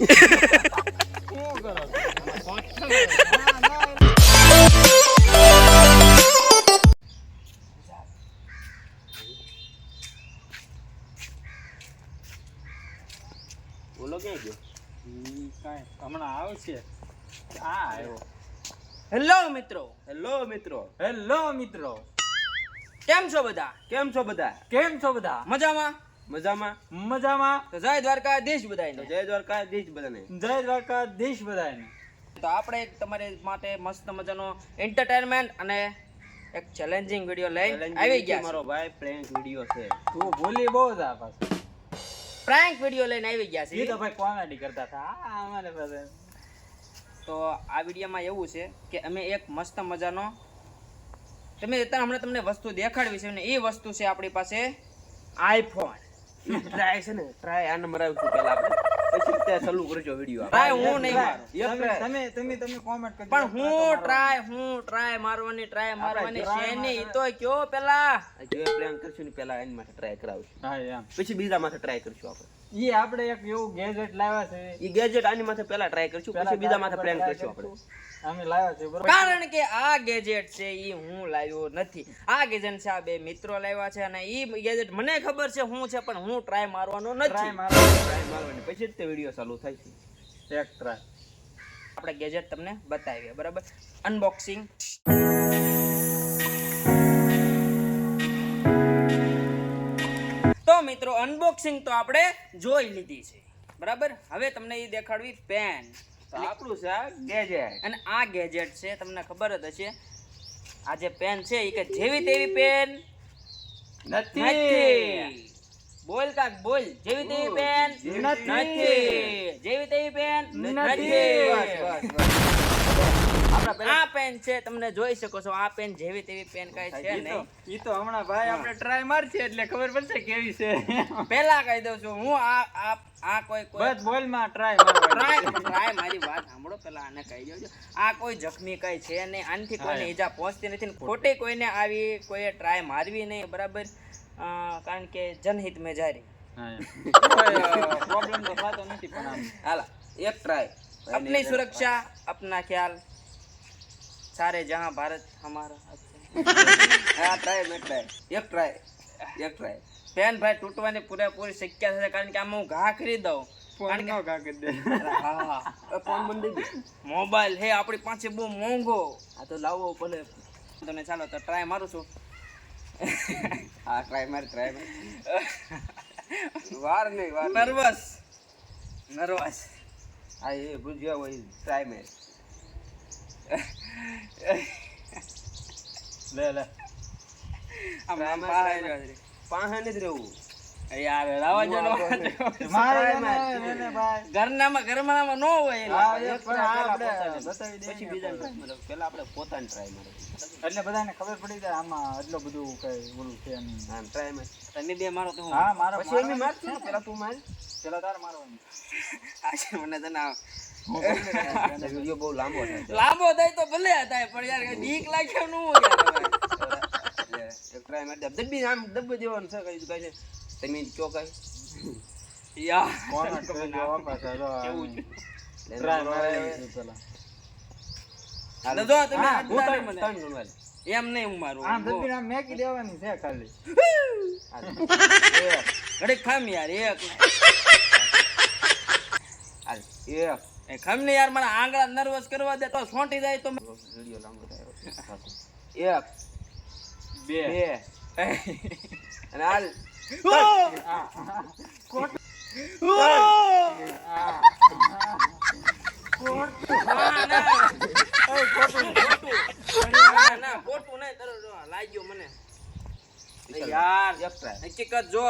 બોલો ક્યાં ગયો? ઈ કાંઈ હમણાં આવશે આ આવ્યો. હેલો મિત્રો. હેલો મિત્રો. હેલો મિત્રો. કેમ છો બધા? કેમ છો બધા? કેમ છો બધા? મજામાં? મજામાં? મજામાં. તો જય દ્વારકાધીશ બધાને જય દ્વારકાધીશ બધાને. જય દ્વારકાધીશ બધાને તો આપણે તમારી માટે મસ્ત મજાનો એન્ટરટેનમેન્ટ અને એક ચેલેન્જિંગ વીડિયો લઈ આવી ગયા મારો ભાઈ પ્રેન્ક વિડિયો છે. તું ભૂલી બહુ જા પાછું. પ્રેન્ક વીડિયો લઈને આવી ગયા ઈ તો ભાઈ કોમેડી કરતા હતા. આ અમારે પાસે તો આ વિડીયોમાં એવું છે કે અમે એક મસ્ત મજાનો તમે અત્યારે હમણાં તમને વસ્તુ દેખાડવી છે અને એ વસ્તુ છે આપણી પાસે આઈફોન ટ્રાય છે ને ટ્રાય આ નંબર આવ્યું પેલા આપણે. પછી ત્યાં ચાલુ કરજો વિડિયો ટ્રાય હું નહીં મારું. એક તમે તમે તમે તમે કોમેન્ટ કરજો. પણ હું ટ્રાય હું ટ્રાય મારવાની ટ્રાય મારવાની છે ને ઈ તો કયો પેલા? જો પ્રેમ કરશું ને પેલા એની માટે ટ્રાય કરાવશું. હા એમ. પછી બીજા માથે ટ્રાય કરશું આપણે. ઈ આપણે એક એવું ગેજેટ લાવ્યા છે. ઈ ગેજેટ આની માથે પહેલા ટ્રાય કરશું પછી બીજા માથે પ્લાન કરશું. આપણે. અમે લાવ્યા છે બરોબર? કારણ કે આ ગેજેટ છે ઈ હું લાવ્યો નથી. આ ગેજેટ છે આ બે મિત્રો લાવ્યા છે અને ઈ ગેજેટ મને ખબર છે હું છે પણ હું ટ્રાય મારવાનો ટ્રાય નથી. ટ્રાય મારવાની. પછી જ તે વિડિયો ચાલુ થાય છે. એક ટ્રાય આપણે ગેજેટ તમને બતાવીએ બરાબર? અનબોક્સિંગ અનબોક્સિંગ તો આપણે જોઈ લીધી છે. બરાબર? હવે તમને એ દેખાડવી પેન તો આપણું છે આ ગેજેટ અને આ ગેજેટ છે તમને ખબર જ હશે. આ જે પેન છે એ કે જેવી તેવી પેન નથી. બોલ કાક બોલ. જેવી તેવી પેન જેવી નથી. જેવી તેવી પેન નથી. નથી. આ પેન છે તમને જોઈ શકો છો આ પેન જેવી તેવી પેન કઈ છે નહીં. ઈ તો હમણાં ભાઈ આપણે ટ્રાય મારશે એટલે ખબર પડશે કેવી છે. પહેલા કહી દઉં છું હું આ આ આ કોઈ કોઈ બસ બોલમાં ટ્રાય ટ્રાય ટ્રાય મારી વાત સાંભળો પહેલા આને કહી દેજો. આ કોઈ જખમી કઈ છે નહીં આનથી કોઈને ઈજા પહોંચતી નથી ખોટી. કોઈને આવી કોઈએ ટ્રાય મારવી નહીં બરાબર? કારણ કે જનહિત મેં જારી. પ્રોબ્લેમ તો થતો નથી પણ હાલા એક ટ્રાય અપની સુરક્ષા અપના ખ્યાલ. सारे जहां भारत हमारा હા ટ્રાય મેં ટ્રાય એક ટ્રાય એક ટ્રાય પેન ભાઈ તૂટવાની પૂરેપૂરી શક્યતા છે કારણ કે આમાં હું ઘા કરી દઉં ફોન નો કાકી દે હા ફોન બંધ થઈ ગયો મોબાઈલ હે આપણી પાસે બહુ મોંઘો આ તો લાવો ભલે તમે ચાલો તો ટ્રાય મારું છું હા ટ્રાય માર ટ્રાય માર વાર નહીં વાર નહીં. નર્વસ નર્વસ હા એ ભૂજ્યા હોય ટ્રાય મેર લે લે. રહેવું. યાર રાવા ન હોય પછી બીજા ટ્રાય મારો પેલા આપણે પોતાને ટ્રાય મારો એટલે બધાને ખબર પડી જાય આમાં એટલું બધું કઈ ઓલું છે ટ્રાય તમે બે મારો તો હા મારો પછી એની માર પેલા તું માર. પેલા તારે મારવાનું. આજે મને તને. વિડિયો બહુ લાંબો થાય લાંબો થાય તો ભલે થાય પણ યાર બીક લાગે નું હોય ટ્રાય માર દે દબ્બી આમ દબ્બી દેવાનું છે કઈ કઈ છે? તમે કયો કઈ? યાર કોણ તમે વાપસ આ જો આ કેવું છે? try મારેલી પેલા. જો તમે હું. એમ નહીં હું મારું આમ મેકી દેવાની છે ખાલી. હાલ. ખામ યાર એક. હાલ એક. એ ખામ ને યાર મને આંગળા નર્વસ કરવા દે તો છોંટી જાય તો વિડિયો લાંબો થાય એક બે. બે. અને હાલ હકીકત જો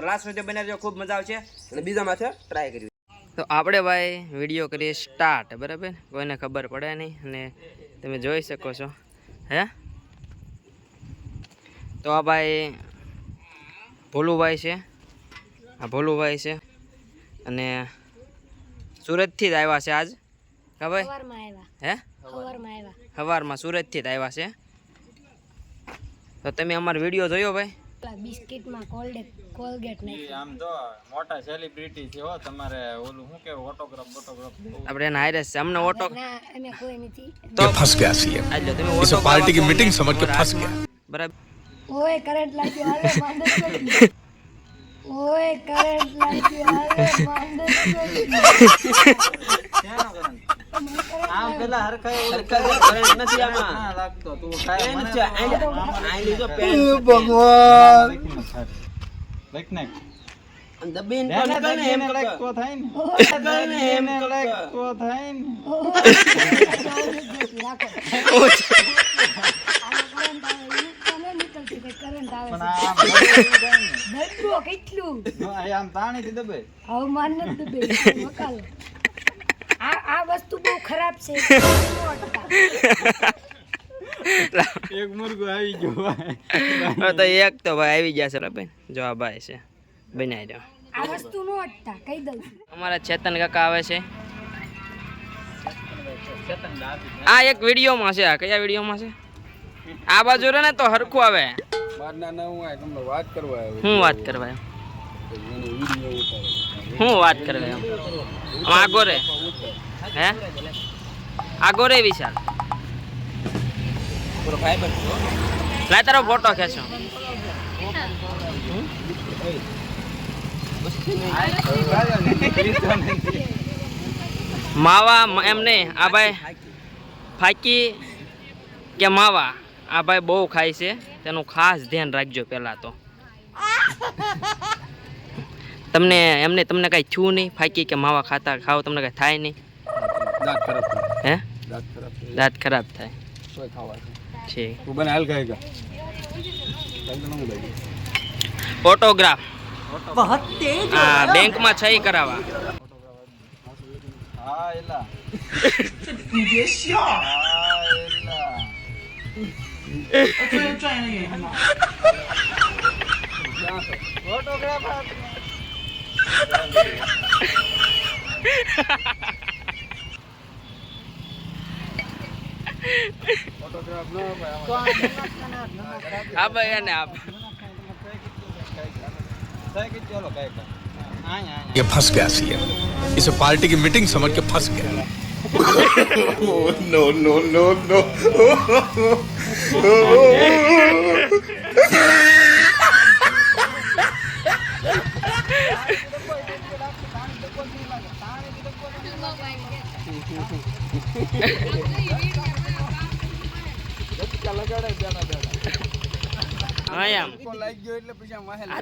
લાસ્ટ વીડિયો બનાવજો ખૂબ મજા આવશે. અને બીજા માથે ટ્રાય કર્યું તો આપણે ભાઈ વીડિયો કરીએ સ્ટાર્ટ બરાબર? કોઈને ખબર પડે નહીં અને તમે જોઈ શકો છો હે? તો આ ભાઈ ભોલુભાઈ છે આ ભોલુભાઈ છે અને સુરતથી જ આવ્યા છે આજ હા ભાઈ? હે? સવારમાં સવારમાં સુરતથી જ આવ્યા છે. તો તમે અમારો વીડિયો જોયો ભાઈ? બિસ્કિટમાં કોલગેટ કોલગેટ નાખી આમ તો મોટા સેલિબ્રિટી છે હો તમારે ઓલું શું કે ઓટોગ્રાફ ઓટોગ્રાફ આપણે એના હારે છે અમને ઓટો અમે કોઈ નથી. તો ફસ ગયા છીએ. આજો તમે ઓટો પાર્ટી કી મીટિંગ સમજ કે ફસ ગયા. બરાબર. ઓય કરંટ લાગી હાલે માંડો ઓય કરંટ લાગી હાલે માંડો પેલા કરંટ નથી આમાં. લાગતો તું. લીધો પેન. લખ નાખ દબીન તો નીકળ ને એમ તો થાય ને. નીકળ ને એમ તો થાય ને. ને. કેટલું? આમ તાણીથી દબે હવે માન દબે વકાલ આ આ વસ્તુ બહુ ખરાબ છે. એક મુર્ગો આવી ગયો ભાઈ. તો એક તો ભાઈ આવી ગયા છે બેન. જો આ ભાઈ છે. બનાવી દો. આ વસ્તુ નો અટતા કહી દઉં અમારા ચેતન કાકા આવે છે. આ એક વિડીયોમાં છે. આ કયા વિડીયોમાં છે? આ બાજુ રે ને તો હરખું આવે. હું વાત કરવા એમ હું વાત કરવા એમ આમ આગો રે. હે? આગો રે વિશાલ. લાય તારો ફોટો ખેંચો. માવા એમ નહીં આ ભાઈ ફાકી કે માવા? આ ભાઈ બહુ ખાય છે તેનું ખાસ ધ્યાન રાખજો પહેલાં તો. તમને એમને તમને કાંઈ થયું નહીં ફાકી કે માવા ખાતા ખાવ તમને કાંઈ થાય નહીં. દાંત ખરાબ થાય. હે? દાંત ખરાબ થાય. દાંત ખરાબ થાય. તોય ખાવા છે. છે તું બને હાલ ખાઈ ફોટોગ્રાફ તો હા બેંકમાં સહી કરાવવા. હા એલા. હા એલા. ફોટોગ્રાફ હા ભાઈ એને આપ થાય કે ચાલો કાંઈ કાંઈ. આય, આય, ये फंस गया सीएम इसे पार्टी की मीटिंग समझ के फंस गया नो नो नो नो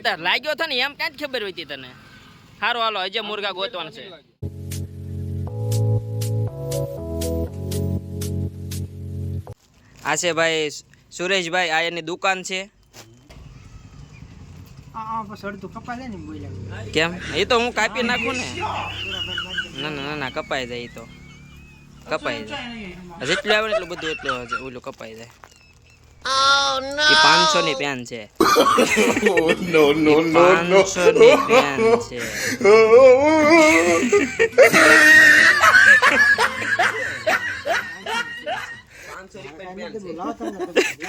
તો લાગ્યો હતો ને, એમ ક્યાં ખબર હતી તને? સારું હાલો, હજે મુર્ગા ગોતવાનું છે. આ છે ભાઈ સુરેશભાઈ, આ એની દુકાન છે. કેમ? એ તો હું કાપી નાખું ને. ના ના ના ના, કપાઈ જાય એ તો. કપાઈ જાય. જેટલું આવે ને, એટલું બધું, એટલું ઓલું કપાઈ જાય. Oh, એ પાંચસો ની પેન છે. નો નો નો નો ની પેન છે. પાંચસો રૂપિયા પેન છે.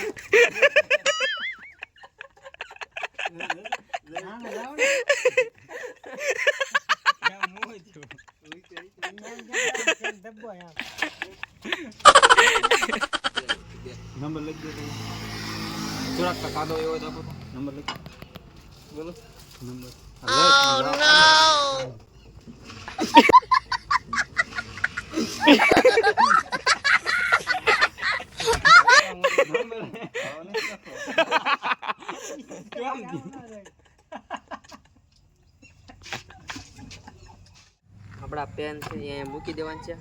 કાદો એવો તો. નંબર લખી. બોલો. નંબર. આપણા પેન છે એ અહીંયા મૂકી દેવાનું છે.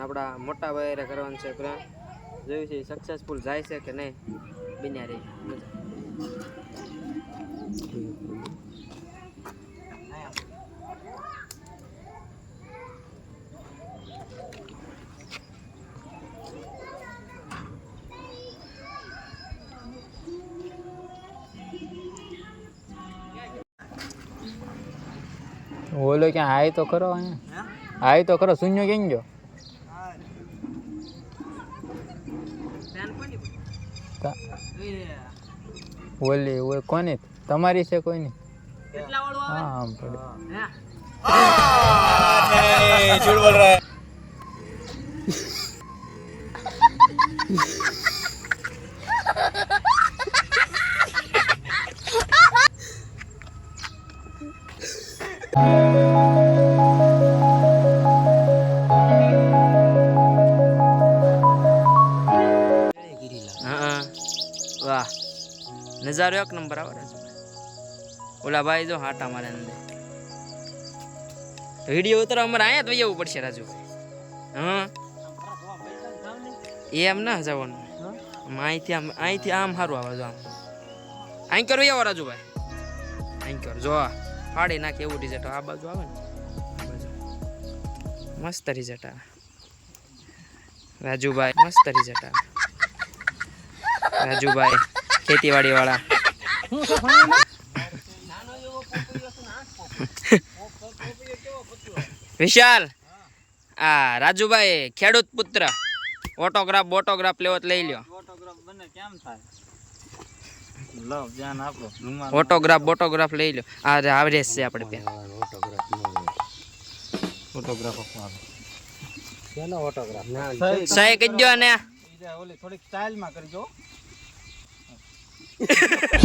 આપણા મોટા વાયરે કરવાનું છે પ્લાન જોયું છે સક્સેસફુલ જાય છે કે નહીં? રહી. મજા. ઓલો ક્યાં આય તો ખરો અહીંયા આય તો ખરો શૂન્ય કેમ ગયો પેન કોની તા- ઓલી ઓય કોની તમારી છે કોઈની નહીં હા આમ પડે હા નજારો એક નંબર આવે રાજુ ઓલા ભાઈ જો હાટા મારે અંદર. વીડિયો ઉતરવા અમારે અહીંયા તો જવું પડશે રાજુ હા? એમ ના જવાનું. અહીંથી આમ અહીંથી આમ સારું આવે જો આમ. અહીં કરો આવો રાજુભાઈ. અહીં કરો. જો, ફાડી નાખે એવું રિઝલ્ટ આ બાજુ આવે ને? મસ્ત રિઝલ્ટ આવે. રાજુભાઈ, મસ્ત રિઝલ્ટ આવે. રાજુભાઈ ખેતીવાડી વાળા વિશાલ આ રાજુભાઈ ખેડૂત પુત્ર. ઓટોગ્રાફ બોટોગ્રાફ લેવો લઈ લ્યો. ઓટોગ્રાફ બોટોગ્રાફ લઈ લ્યો. આ આવરેજ છે આપણે સાહેબ સહી કહી દો ને. ઓલી થોડીક સ્ટાઇલમાં કરજો.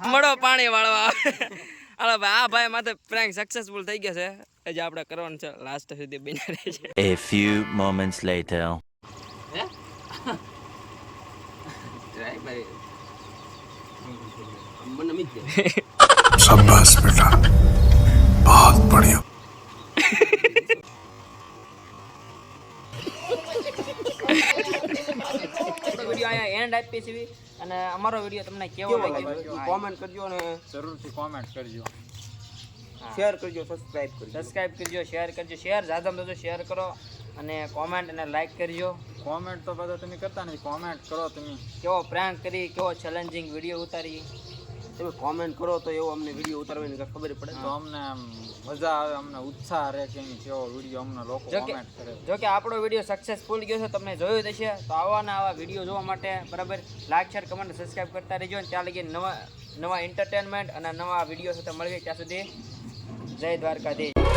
મળો પાણી વાળવા હાલો ભાઈ આ ભાઈ માથે પ્રેન્ક સક્સેસફુલ થઈ ગયા છે. એ જે આપણે કરવાનું છે લાસ્ટ સુધી બની રહે છે a few moments later. શાબાશ બેટા. બહુત બઢિયા. એન્ડ છીએ. અને અમારો વીડિયો તમને કેવો લાગ્યો? કોમેન્ટ કરજો અને જરૂરથી કોમેન્ટ કરજો. શેર કરજો સબસ્ક્રાઇબ કરજો. સબસ્ક્રાઇબ કરજો શેર કરજો. શેર જાદમ થતો શેર કરો. અને કોમેન્ટ અને લાઈક કરજો. કોમેન્ટ તો બધા તમે કરતા નથી. કોમેન્ટ કરો તમે. કેવો પ્રેન્ક કરી કેવો ચેલેન્જિંગ વીડિયો ઉતારી? તમે કોમેન્ટ કરો તો એવો અમને વીડિયો ઉતારવાની ખબર પડે? તો અમને આમ મજા આવે અમને ઉત્સાહ રહે કે એની કેવો વીડિયો અમને લોકો કોમેન્ટ કરે. જો કે આપણો વીડિયો સક્સેસફુલ ગયો છે તમને જોયું હશે. તો આવાના આવા વીડિયો જોવા માટે બરાબર લાઈક શેર કમેન્ટ સબસ્ક્રાઇબ કરતા રહેજો અને ત્યાં લગી નવા નવા એન્ટરટેનમેન્ટ અને નવા વીડિયો સાથે મળીએ ત્યાં સુધી. જય દ્વારકાધીશ.